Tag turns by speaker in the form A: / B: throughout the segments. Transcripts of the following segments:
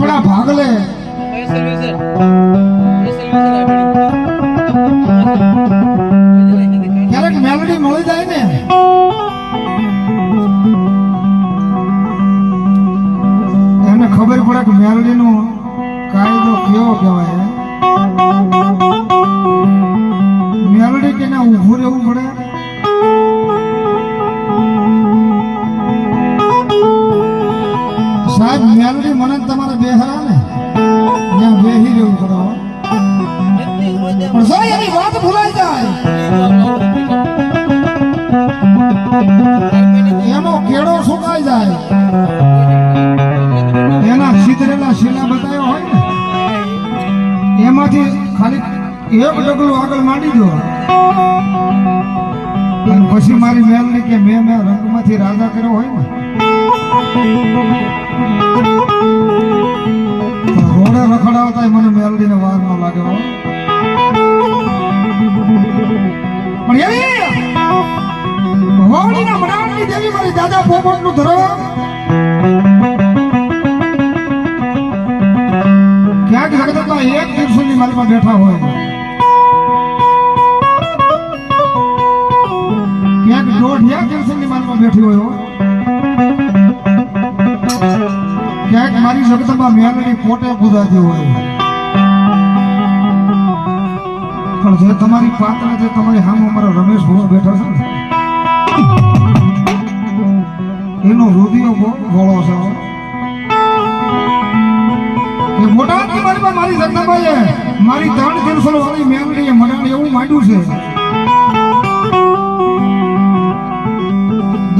A: આપણા ભાગલે ક્યારેક મેલડી મળી જાય ને. એને ખબર પડે કે મેલડીનો કાયદો કેવો કહેવાય. મેલડી કે ના ઊભું રહેવું પડે. એક આગળ માંડી દો અને પછી મારી મેલની કે મેં મેં રંગમાંથી રાજા કર્યો હોય ને. રોડે રખડાવતા મને મેલડીને વાર ન લાગે પણ એવી વાવડીના મનાવની દેવી મારી દાદા પોપટનું ધરમ? ક્યાંક જગતમાં એક દિવસની માલમાં બેઠા હોય. એક દિવસની માલમાં બેઠી હોય ક્યાંક મારી જગતમાં મેલડી પોટે પૂજાતી હોય. પણ જે તમારી પાત્ર, જે તમારી સામે અમારા રમેશ ભુવા બેઠા છે ને, એનો રુધિયો બહુ ગોળો છે એ મોટા મારી પાસે મારી ત્રણ દિવસો વાળી મેમરીએ મનાણ એવું માંડ્યું છે.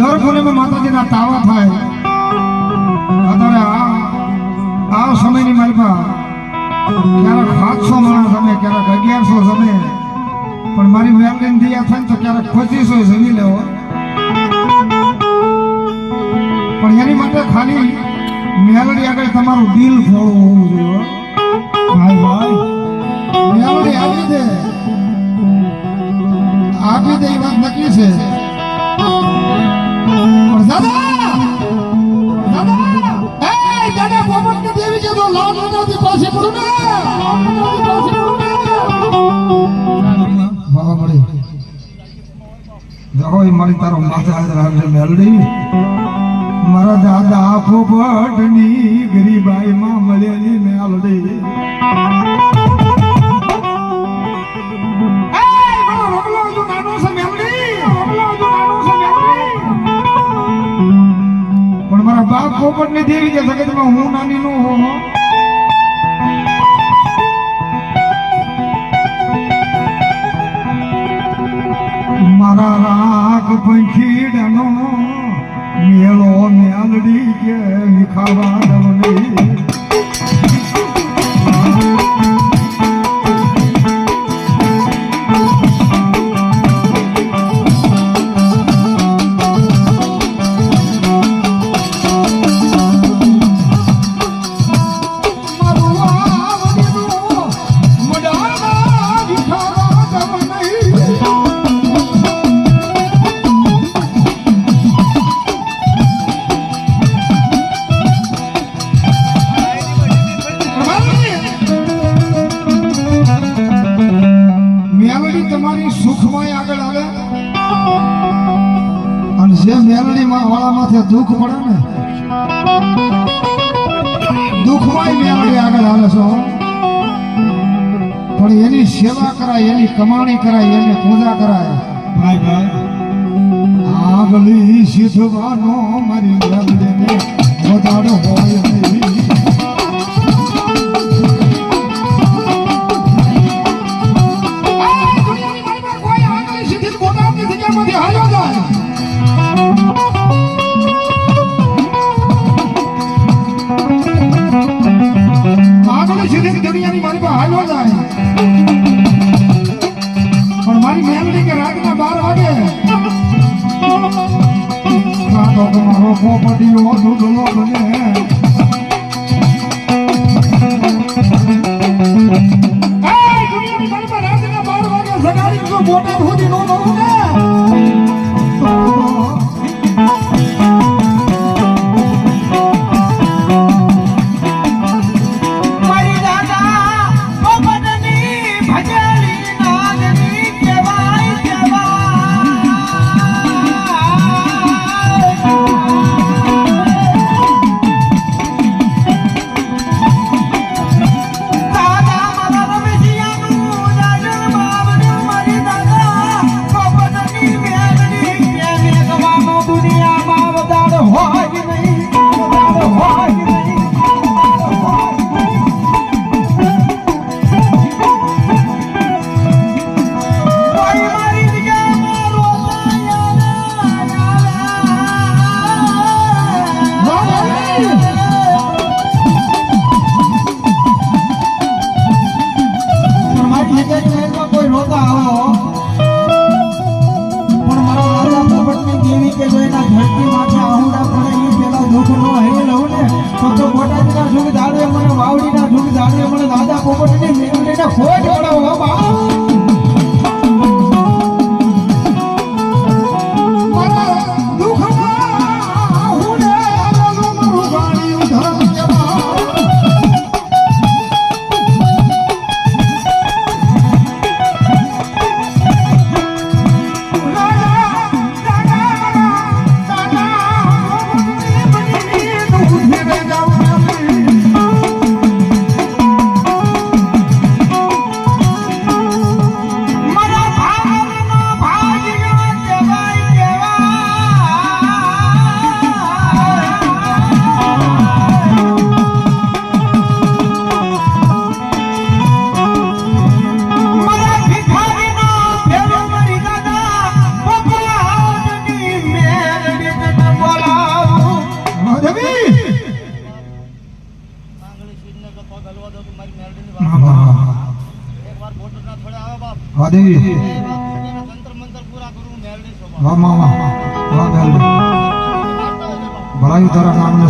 A: દર પૂનમે માતાજીના તાવા થાય. અત્યારે આ આ સમયની માલમાં ક્યારેક સાતસો માણસ અમે ક્યારેક અગિયારસો જમે. પણ મારી મેમરીની દિયા થાય તો ક્યારેક પચીસો જમી લેવો પણ એની માટે ખાલી મેલડી આગળ તમારું દિલ ફોડવું હોવું જોઈએ ભાઈ ભાઈ. મેલડી આવી દે. આપી દે એ વાત નક્કી છે. મળી. મારી તારો માથે મેલડી. મારા દાદા પોપટની ગરીબાઈ માં મળેલી મેલડી. મારા બાપ પોપટની દેવી છે જગતમાં હું નાની નું હો. મારા રાગ પંખીડનો મેળો મેલડી કે વિખાવા દવની પણ એની સેવા કરાય એની કમાણી કરાય એની પૂજા કરાય.
B: ભાઈ ભાઈ.
A: આગલી શીખવાનો મારી મેલડીને વધારો હોય દુનિયાની મારી પાસે હાલ્યો જાય. મારી પણ મારી મેલડી કે રાતના બાર વાગે. કાંતો તમારો પોપટીઓ દૂધલો બને.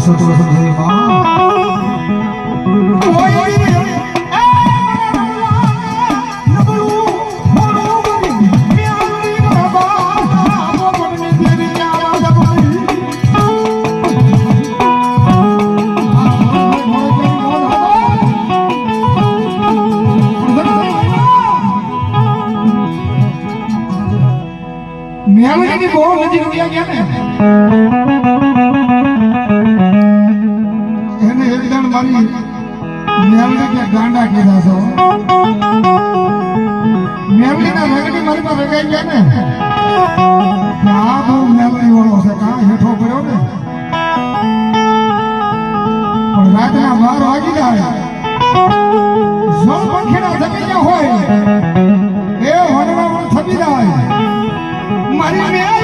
A: વસંત વસંત હરે માં મેળવી બહુ નજીક ગયા ગયા ને? મારી મેલડી કે ગાંડા કીધા છો? મેલડી ના રગડી મારી પાસે રગાઈ ગયા ને? આ બહુ મેલડી વાળો છે કા હેઠો પડ્યો ને? પણ રાતના બાર વાગી જાય. જો થકી ગયા હોય. એ હણવા થકી જાય. મારી મેળ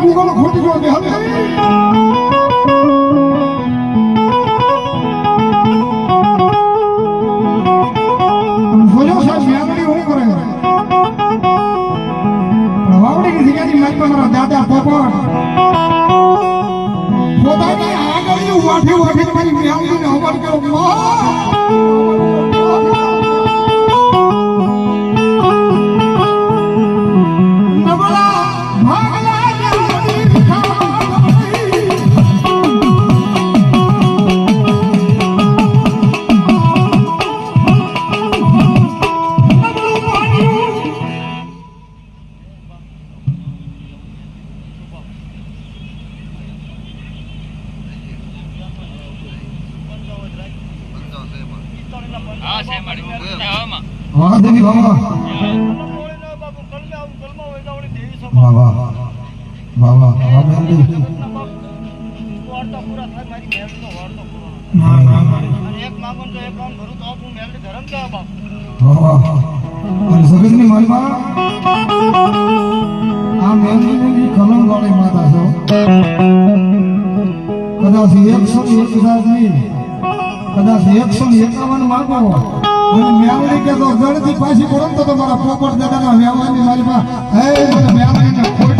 A: ખોટી બોલો ખોટી બોલો હવે દાદા પોપટ પોતાની આગળ વાઠી વાઠી મારી બ્યાવજીને અમર કરો કદાચ એકસો એક હજાર નહીં કદાચ એકસો એકાવન માગો અને મેલની તો ગળથી પાછી પડો તો તમારા પોપટ દાદાના વ્યવહારની
C: મારી
A: પાસે હે મને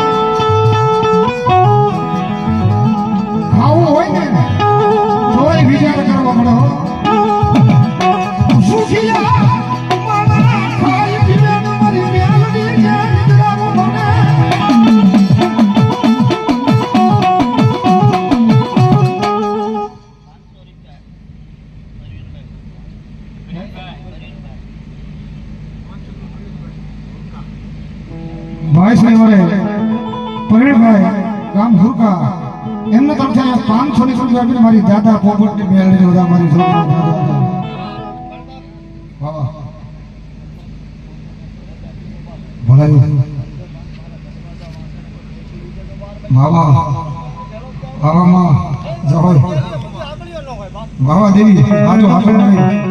A: ભાઈશ્રી વરે પરેણભાઈ ગામ સુરકા એમને તરફથી પાંચસો ની રૂપિયા આપીને મારી દાદા પોપટની મેળવી બધા મારી ભલાઈ. માવા. માવામાં જવાય. માવા દેવી આ તો આપણે નહીં.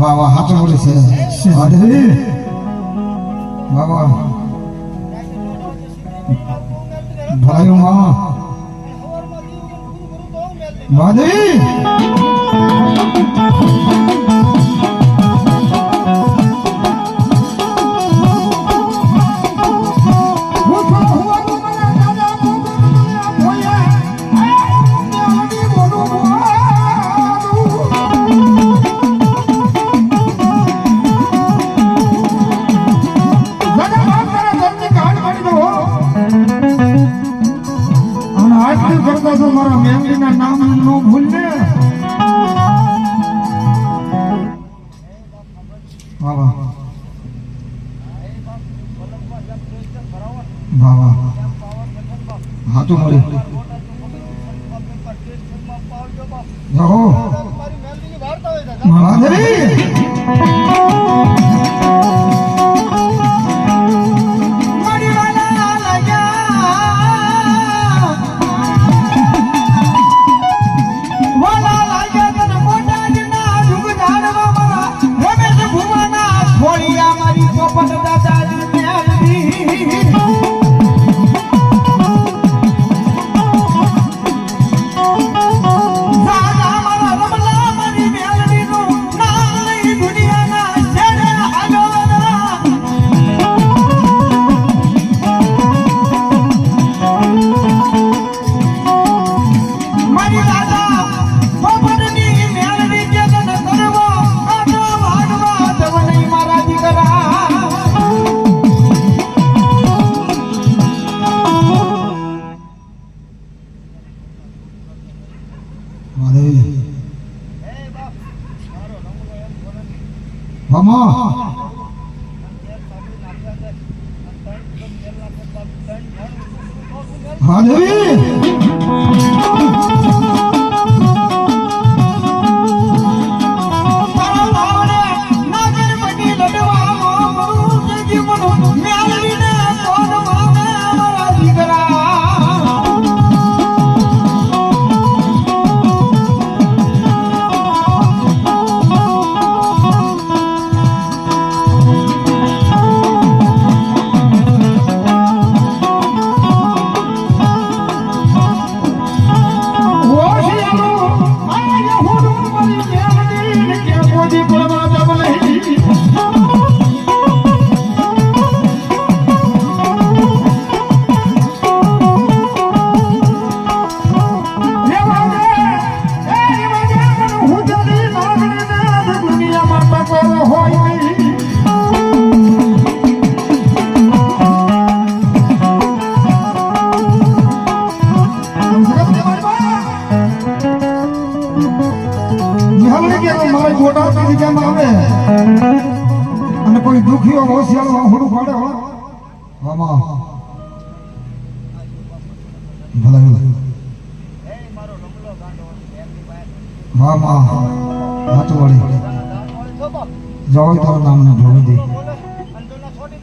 A: વાહ વાહ હાથ બોલે છે. વાહ વાહ ભાઈઓ માં માધવી વાહ વાહ. હા મહાદેવી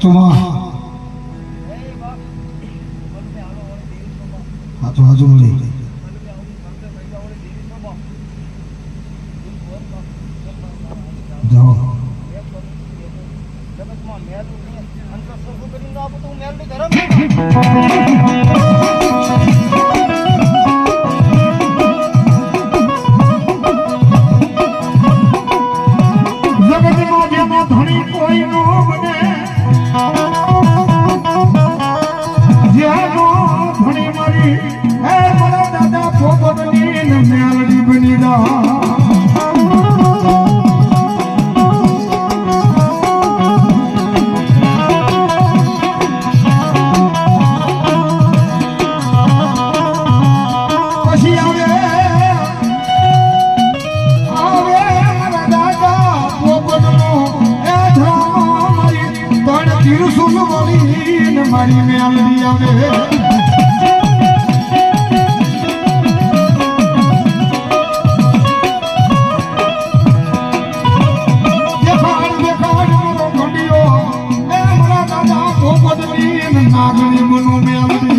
A: 走嘛。દુનિયા મેં નાગણી મનો
C: મેં.